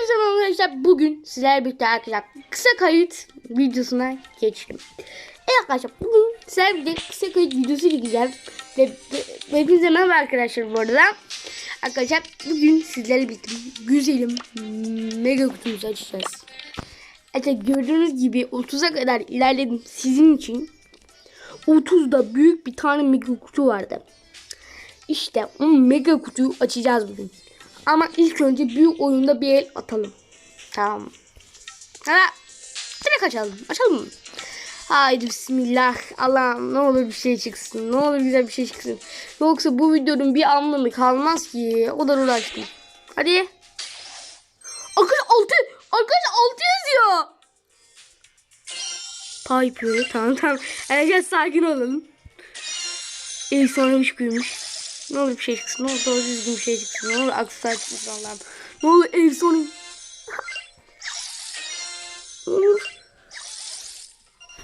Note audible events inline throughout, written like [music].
Hepinize merhaba arkadaşlar. Bugün sizlerle birlikte arkadaşlar kısa kayıt videosuna geçtim. Evet arkadaşlar bugün sizlerle birlikte kısa kayıt videosu çekeceğim. Ve, ve, hepinize merhaba arkadaşlar bu arada. Arkadaşlar bugün sizlerle birlikte güzelim mega kutumuzu açacağız. Evet gördüğünüz gibi 30'a kadar ilerledim sizin için. 30'da büyük bir tane mega kutu vardı. İşte o mega kutuyu açacağız bugün. Ama ilk önce büyük oyunda bir el atalım. Tamam. Ha, direkt açalım. Açalım mı? Haydi bismillah. Allah'ım ne olur bir şey çıksın. Ne olur güzel bir şey çıksın. Yoksa bu videonun bir anlamı kalmaz ki. O kadar uğraştım. Hadi. Arkadaşlar 6. Arkadaşlar 6 yazıyor. Pipe yolu. Tamam tamam. Arkadaşlar sakin olalım. Sonramış büyümüş. Ne olur bir şey çıksın. Ne olur doğru düzgün bir şey çıksın. Ne olur aksesuar çıksın Allah'ım. Ne olur ev sonu.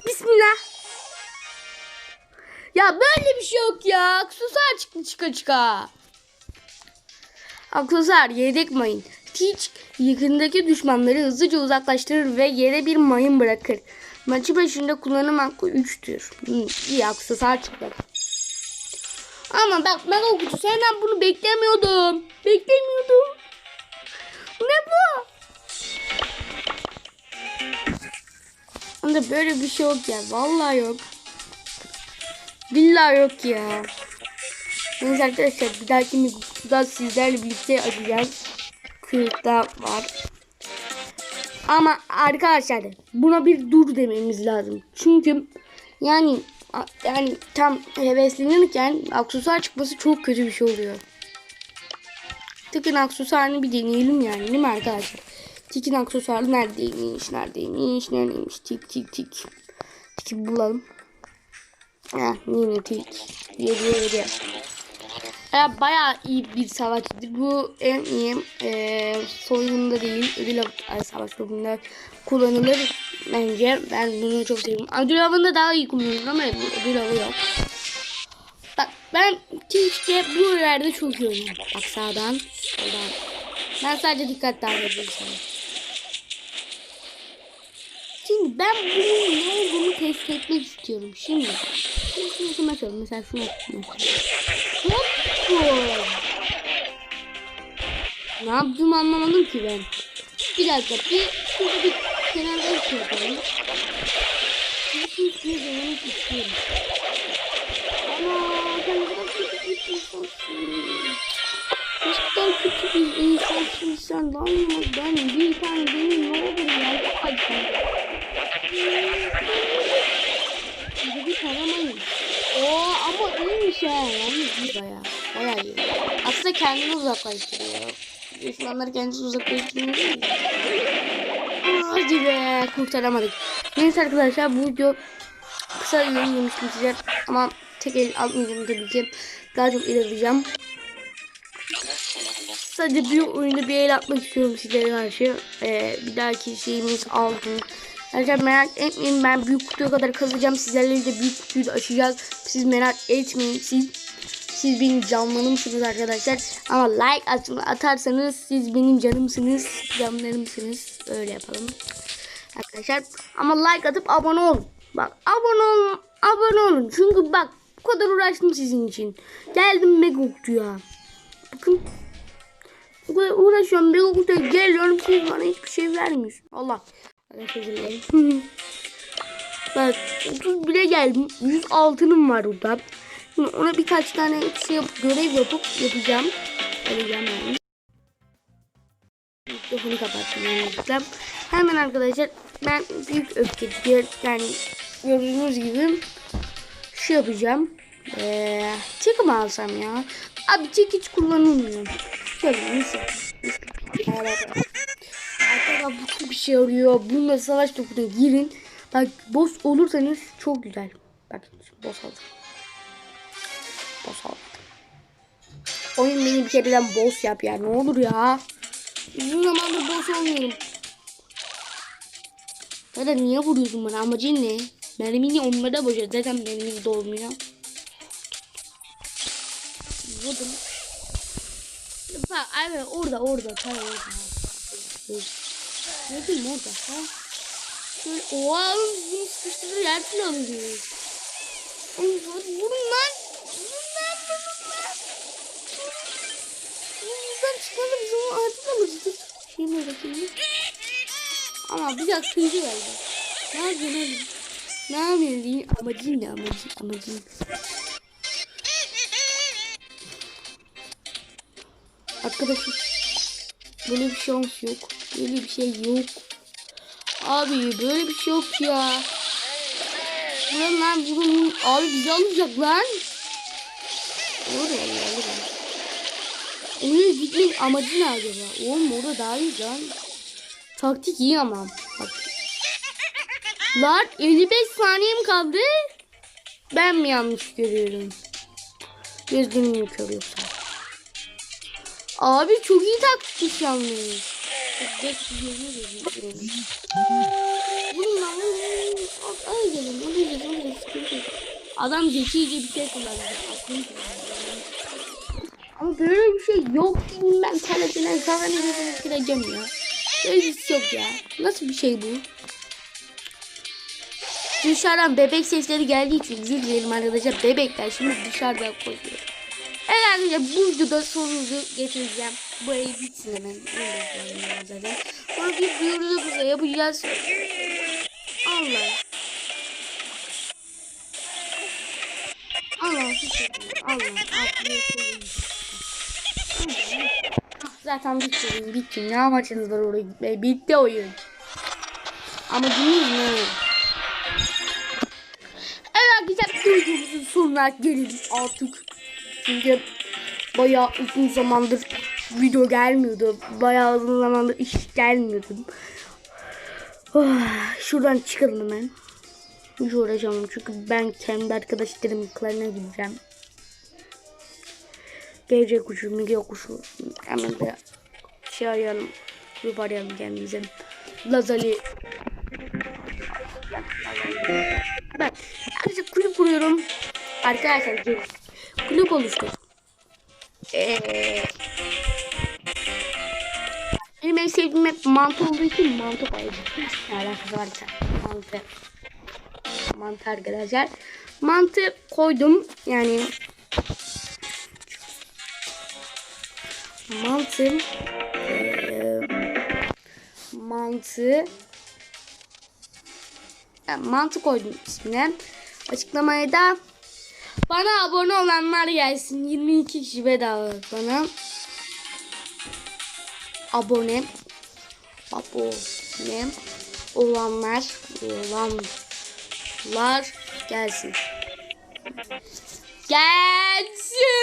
Bismillah. Ya böyle bir şey yok ya. Aksesuar çıktı çıka çıka. Aksesuar yedek mayın. Teach yakındaki düşmanları hızlıca uzaklaştırır ve yere bir mayın bırakır. Maçı başında kullanım hakkı 3'tür. Hmm, iyi aksesuar çıktı. Ama bak o kutu senden bunu beklemiyordum. Beklemiyordum. Ne bu? Onda böyle bir şey yok ya. Vallahi yok. Billahi yok ya. Neyse arkadaşlar bir dahaki bir kutuda sizlerle birlikte açacağız. Kırıkta var. Ama arkadaşlar buna bir dur dememiz lazım. Çünkü yani yani tam heveslenirken aksesuar çıkması çok kötü bir şey oluyor. Tekin aksesuarını bir deneyelim yani değil mi arkadaşlar? Tekin aksesuarı neredeymiş, neredeymiş, neredeymiş? Tik tik tik. Tiki bulalım. Ha, yine tik. Yedi yedi. Ya bayağı iyi bir savaşçıdır. Bu en iyi e, soyunda değil, ödül av- savaş grubunda kullanılır bence. Ben bunu çok seviyorum. Ödül avında daha iyi kullanılır ama ödül avı yok. Bak ben Twitch'te bu yerde çok iyi oynuyorum. Bak sağdan, soldan. Ben sadece dikkat dağıtıyorum sana. Şimdi ben bunun ne olduğunu test etmek istiyorum. Şimdi. Şimdi açalım. Mesela şunu açalım. Hop bu. Ne yaptığımı anlamadım ki ben. Bir dakika bir şurada bir kenarda bir şey yapalım. Bütün üstüne denemek istiyorum. Ama sen ne kadar kötü bir insansın. Ne kadar kötü bir insansın sen ya. Ben bir tane benim ne olur ya. Sen. Şimdi bir taramayın. Oo ama iyiymiş ha. Yalnız iyi baya. Baya iyi. Aslında kendini uzaklaştırıyor. Düşmanları kendisi uzaklaştırıyor değil mi? Hadi be kurtaramadık. Neyse arkadaşlar bu video kısa yorum demiştim size ama tek el almayacağım tabii ki. Daha çok ilerleyeceğim. Sadece bir oyunda bir el atmak istiyorum sizlere karşı. Ee, bir dahaki şeyimiz altın. Arkadaşlar merak etmeyin ben büyük kutuya kadar kazacağım. Sizlerle de büyük kutuyu da açacağız. Siz merak etmeyin. Siz siz benim canlarımsınız arkadaşlar. Ama like at atarsanız siz benim canımsınız. Canlarımsınız. Öyle yapalım. Arkadaşlar ama like atıp abone olun. Bak abone olun. Abone olun. Çünkü bak bu kadar uğraştım sizin için. Geldim mega kutuya. Bakın. Bu kadar uğraşıyorum. Mega kutuya geliyorum. Siz bana hiçbir şey vermiyorsun. Allah. Arkadaşlar. [laughs] Bak 30 bile geldim. 100 altınım var burada. Şimdi ona birkaç tane şey yap, görev yapıp yapacağım. Yapacağım yani. Mikrofonu kapattım yanlışlıkla. Hemen arkadaşlar ben büyük öfke diğer yani gördüğünüz gibi şu yapacağım. Ee, çeki mi alsam ya? Abi çek hiç kullanılmıyor. Şöyle nasıl? Arkadaşlar bu çok işe yarıyor. Bununla savaş topuna girin. Bak boss olursanız çok güzel. Bak boss aldım. Boss aldım. Oyun beni bir kereden boss yap ya. Ne olur ya. Uzun zamandır boss olmuyorum. Ya da niye vuruyorsun bana? Amacın ne? Mermini onlara boşa. Zaten mermi dolmuyor. Vurdum. Bak evet orada orada. Tamam orada. Ne diyeyim orada ha? Şöyle oha bunu sıkıştırır. Oğlum hadi vurun lan. Çıkmadı biz onu hatırlamıştık. Şey mi bakayım? Ama dakika kıyıcı geldi. Ne yapıyorsun oğlum? Ne yapıyorsun? Amacın ne amacın? Amacın. Arkadaşım böyle bir şans yok. Böyle bir şey yok. Abi böyle bir şey yok ya. Buranın lan buranın abi bizi alacak lan. Olur ya olur ya. Oraya gitmenin amacı ne acaba? Oğlum orada daha iyi lan. Taktik iyi ama. Bak. Lan 55 saniyem kaldı. Ben mi yanlış görüyorum? Gözlerim mi kör yoksa? Abi çok iyi taktik yalnız. Adam zekice bir şey kullandı. Ama böyle bir şey yok diyeyim ben kaleciden sana ne gözünü kıracağım ya. Böyle bir şey yok ya. Nasıl bir şey bu? Dışarıdan bebek sesleri geldiği için özür dilerim arkadaşlar. Bebekler şimdi dışarıda koşuyor. Evet arkadaşlar bu videoda sorunuzu getireceğim. Bu ev bitsin hemen. Zaten. Sonra bir duyuruda yapacağız. Allah. Allah. Allah. Allah. Ah, Zaten bitti oyun bitti. Ne amacınız var oraya gitmeye? Bitti oyun. Amacınız ne? Evet arkadaşlar videomuzun sonuna geliyoruz artık. Çünkü bayağı uzun zamandır video gelmiyordu. Bayağı uzun zamandır iş gelmiyordu. Oh, şuradan çıkalım hemen. Hiç uğraşamam çünkü ben kendi arkadaşlarımın klanına gideceğim. Gece kuşu, müge kuşu. Hemen de şey arayalım. Grup arayalım kendimize. Lazali. Ben artık kulüp kuruyorum. Arkadaşlar gelin. Kulüp oluştur. Ee, benim en sevdiğim hep mantı olduğu için mantı koyacağım. Ne alakası varsa. Mantı. Mantı arkadaşlar. Mantı koydum. Yani mantı ee, mantı yani mantı koydum ismine. Açıklamaya da bana abone olanlar gelsin. 22 kişi bedava bana. Abone. Abone olanlar olanlar gelsin. Gelsin.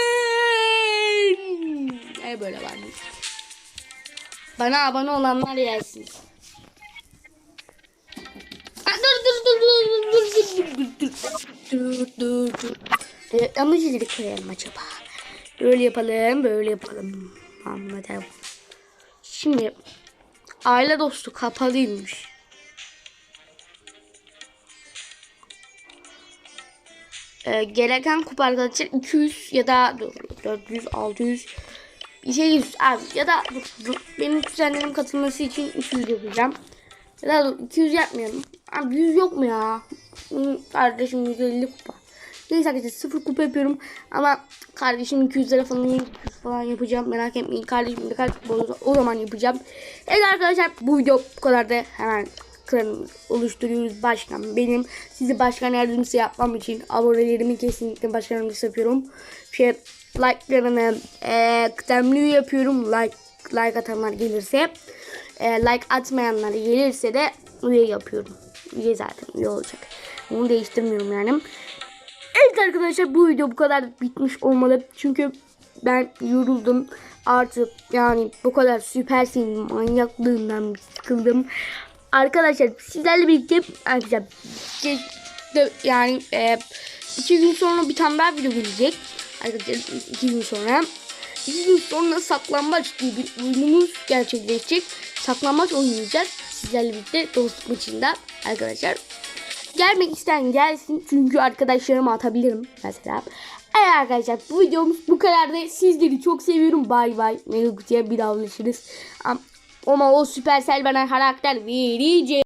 Bana abone olanlar gelsin. Reklamı cildi koyalım acaba. Böyle yapalım, böyle yapalım. Anladım. Şimdi aile dostu kapalıymış. Ee, gereken kupardan için 200 ya da 400, 600 şey 100 abi ya da dur, dur, benim kuzenlerim katılması için 200 yapacağım. Ya da dur, 200 yapmayalım. Abi 100 yok mu ya? Kardeşim 150 kupa. Neyse arkadaşlar 0 kupa yapıyorum. Ama kardeşim 200 lira falan 200 falan yapacağım. Merak etmeyin. Kardeşim de kaç kupa olursa o zaman yapacağım. Evet arkadaşlar bu video bu kadar da hemen klanımızı oluşturuyoruz. Başkan benim. Sizi başkan yardımcısı yapmam için abonelerimi kesinlikle başkan yapıyorum. Şey like'larını e, kıdemli yapıyorum. Like like atanlar gelirse. E, like atmayanlar gelirse de üye yapıyorum. Üye zaten üye olacak. Onu değiştirmiyorum yani. Evet arkadaşlar bu video bu kadar bitmiş olmalı. Çünkü ben yoruldum. Artık yani bu kadar süpersin manyaklığından sıkıldım. Arkadaşlar sizlerle birlikte arkadaşlar yani e, iki gün sonra bir tane daha video gelecek. Arkadaşlar iki gün sonra. İki gün sonra saklambaç diye bir oyunumuz gerçekleşecek. Saklambaç oynayacağız. Sizlerle birlikte dostluk maçında arkadaşlar. Gelmek isteyen gelsin. Çünkü arkadaşlarıma atabilirim mesela. Evet arkadaşlar bu videomuz bu kadar da sizleri çok seviyorum. Bay bay. Mega kutuya bir daha ulaşırız. Am- Ama o Supercell bana karakter verecek.